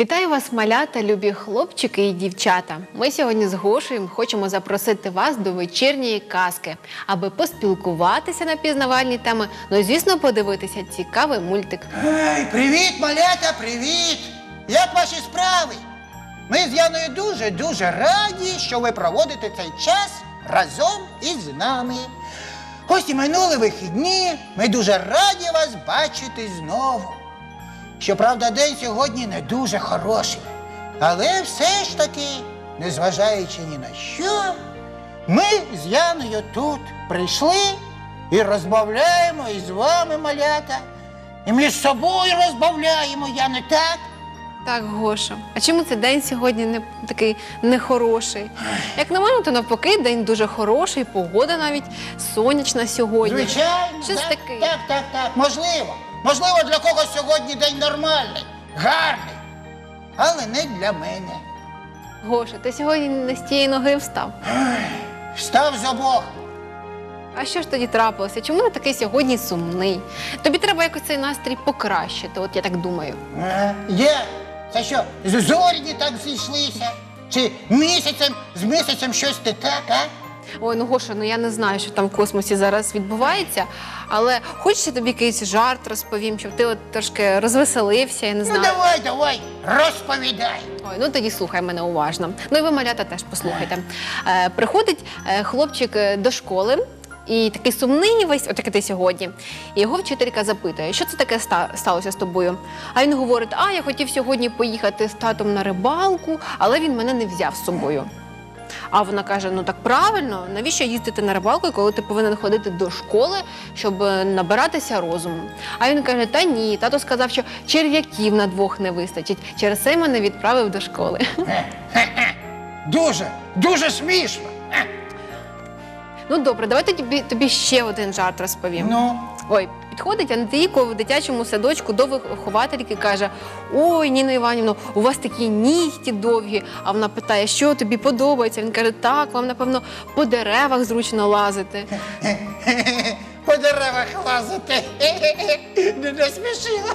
Вітаю вас, малята, любі хлопчики і дівчата. Ми сьогодні з Гошею хочемо запросити вас до вечірньої казки, аби поспілкуватися на пізнавальні теми, ну звісно, подивитися цікавий мультик. Ей, привіт, малята, привіт! Як ваші справи? Ми з Яною дуже-дуже раді, що ви проводите цей час разом із нами. Ось і минули вихідні. Ми дуже раді вас бачити знову. Щоправда, день сьогодні не дуже хороший. Але все ж таки, незважаючи ні на що, ми з Яною тут прийшли і розмовляємо із вами, малята. І між собою розмовляємо, я не так. Так, Гоша, а чому цей день сьогодні не такий нехороший? Як на мене, то навпаки, день дуже хороший, погода навіть сонячна сьогодні. Звичайно, Щось так, таке. так, так, так. Можливо. Можливо, для когось сьогодні день нормальний, гарний. Але не для мене. Гоша, ти сьогодні не з тієї ноги встав. Встав з обох. А що ж тоді трапилося? Чому ти такий сьогодні сумний? Тобі треба якось цей настрій покращити, от я так думаю. Е, Є. Це що, з- зоряні так зійшлися? Чи місяцем з місяцем щось не так, а? Ой, ну Гоша, ну я не знаю, що там в космосі зараз відбувається, але хочеш я тобі якийсь жарт розповім, щоб ти от трошки розвеселився, я не Ну знаю. давай, давай, розповідай. Ой, ну тоді слухай мене уважно. Ну і ви, малята, теж послухайте. Е, приходить е, хлопчик е, до школи. І такий сумний весь, от як ти сьогодні. І його вчителька запитує, що це таке ста- сталося з тобою. А він говорить: А я хотів сьогодні поїхати з татом на рибалку, але він мене не взяв з собою. А вона каже: ну так правильно, навіщо їздити на рибалку, коли ти повинен ходити до школи, щоб е, набиратися розуму? А він каже: Та ні, тато сказав, що черв'яків на двох не вистачить. Через це мене відправив до школи. Дуже, дуже смішно. Ну добре, давайте тобі, тобі ще один жарт розповім. Ну, Ой, підходить Андрійко в дитячому садочку до виховательки каже: Ой, Ніна Іванівна, у вас такі нігті довгі. А вона питає, що тобі подобається. Він каже, так, вам, напевно, по деревах зручно лазити. по деревах лазити. Не насмішила.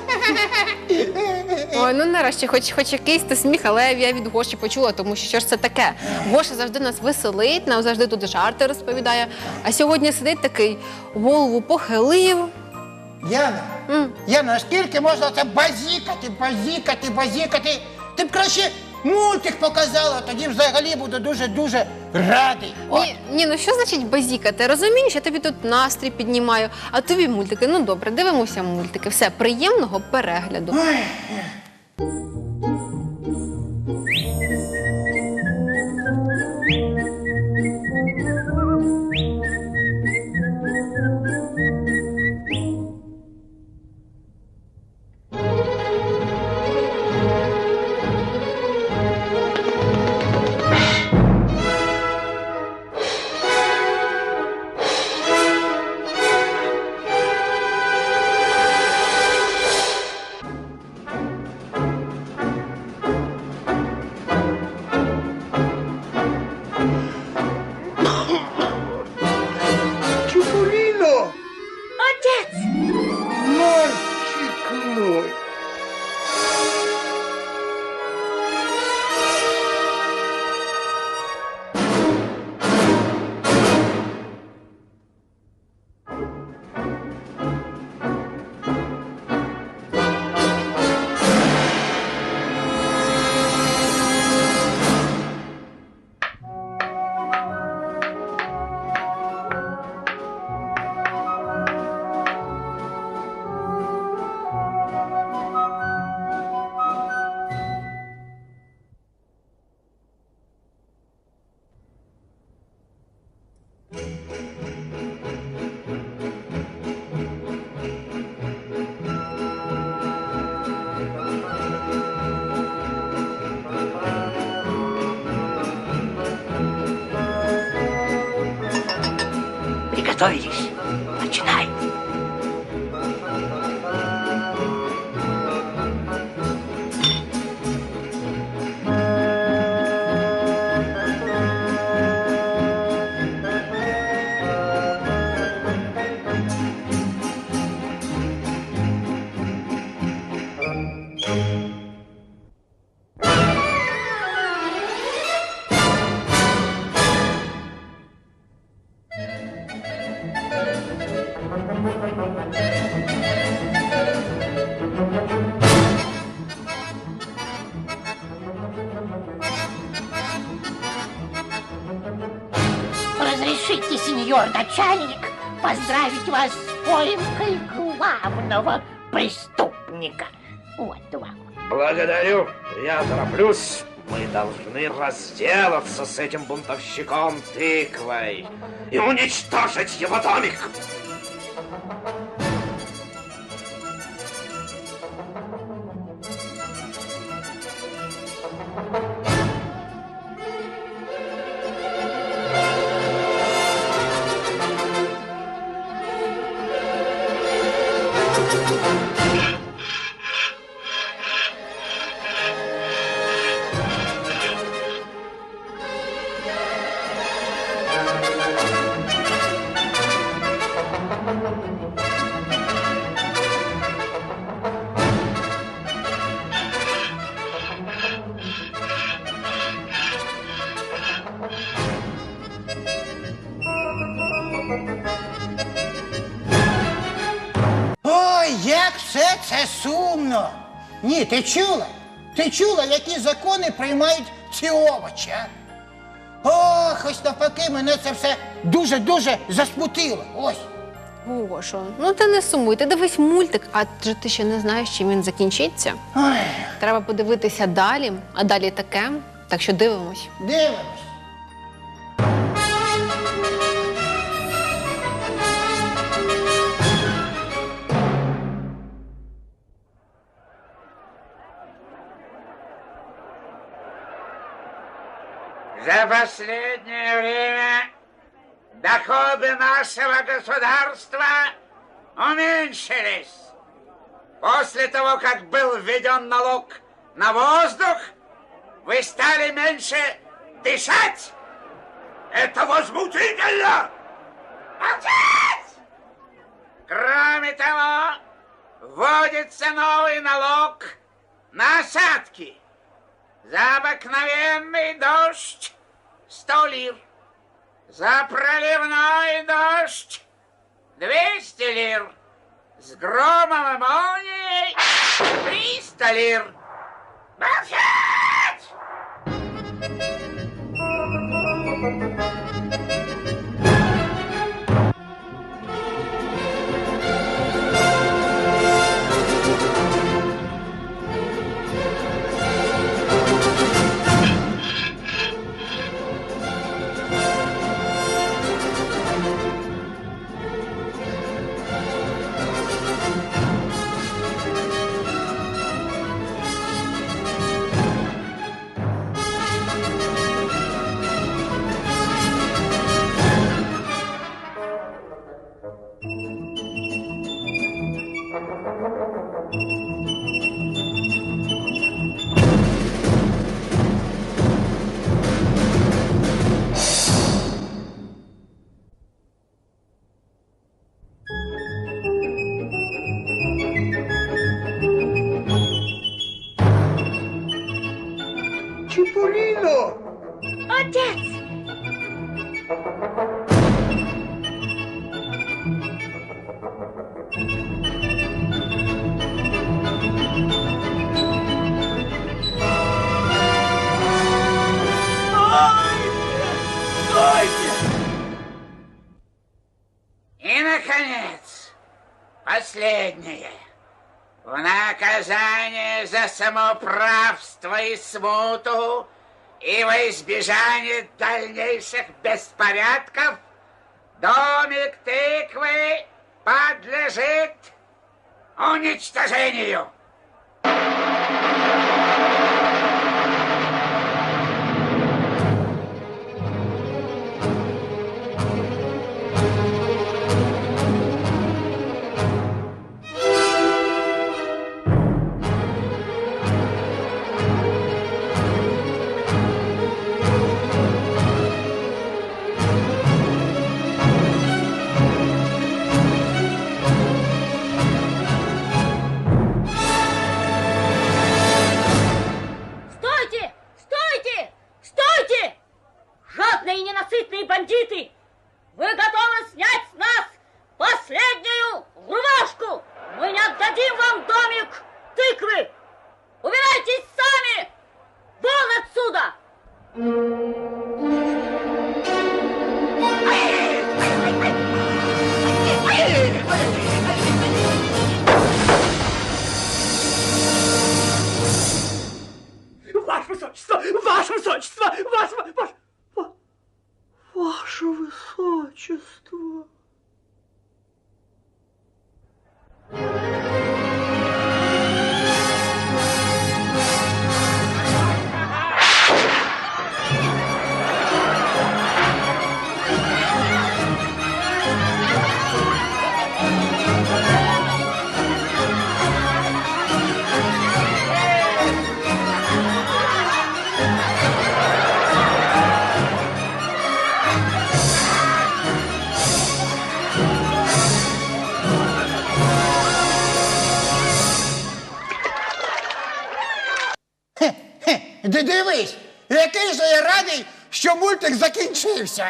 Ой, ну нарешті, хоч хоч якийсь то сміх, але я від Гоші почула, тому що що ж це таке? Гоша завжди нас веселить, нам завжди тут жарти розповідає. А сьогодні сидить такий, голову похилив. Яна, М. Яна, скільки можна це базікати, базікати, базікати? Ти б краще мультик показала, тоді взагалі буду дуже-дуже радий. От. Ні, ні, ну що значить базікати? Розумієш, я тобі тут настрій піднімаю, а тобі мультики. Ну добре, дивимося мультики. Все, приємного перегляду. Ой. はい поздравить вас поимкой главного преступника. Вот вам. Благодарю. Я тороплюсь. Мы должны разделаться с этим бунтовщиком тыквой и уничтожить его домик. Сумно. Ні, ти чула? Ти чула, які закони приймають ці овочі, а? Ох, ось навпаки, мене це все дуже-дуже засмутило. Ось. Гошо, ну ти не сумуй, ти дивись мультик, адже ти ще не знаєш, чим він закінчиться. Ой, Треба подивитися далі, а далі таке. Так що дивимось. дивимось. За последнее время доходы нашего государства уменьшились. После того, как был введен налог на воздух, вы стали меньше дышать. Это возмутительно! Молчать! Кроме того, вводится новый налог на осадки. За обыкновенный дождь сто лир. За проливной дождь двести лир. С громом и молнией триста лир. Молчать! Чіпуріно! Отец! И, наконец, последнее. В наказание за самоуправство и смуту и во избежание дальнейших беспорядков домик тыквы подлежит уничтожению. Mm-hmm. Дивись, який же я радий, що мультик закінчився.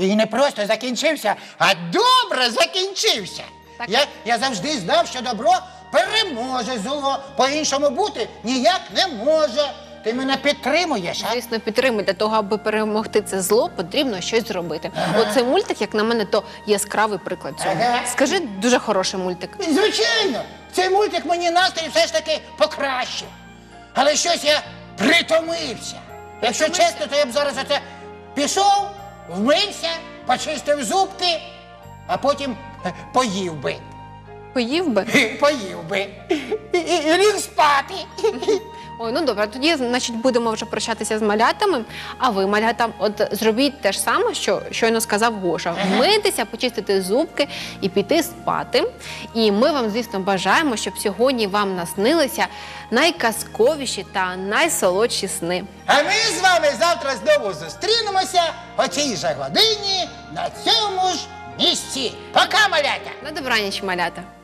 І не просто закінчився, а добре закінчився. Так. Я, я завжди знав, що добро переможе зло. По-іншому бути ніяк не може. Ти мене підтримуєш, а? Звісно, підтримуй для того, аби перемогти це зло, потрібно щось зробити. Оцей мультик, як на мене, то яскравий приклад цього. Ага. Скажи, дуже хороший мультик. Звичайно, цей мультик мені настрій все ж таки покращив. Але щось я притомився. Якщо чесно, то я б зараз оце пішов, вмився, почистив зубки, а потім е, поїв би. Поїв би. Поїв би. І, і, і ліг спати. Ой, ну добре, тоді, значить, будемо вже прощатися з малятами. А ви, малята, от зробіть те ж саме, що щойно сказав Гоша. Вмитися, почистити зубки і піти спати. І ми вам, звісно, бажаємо, щоб сьогодні вам наснилися найказковіші та найсолодші сни. А ми з вами завтра знову зустрінемося о цій же годині на цьому ж місці. Пока, малята! На добраніч, малята!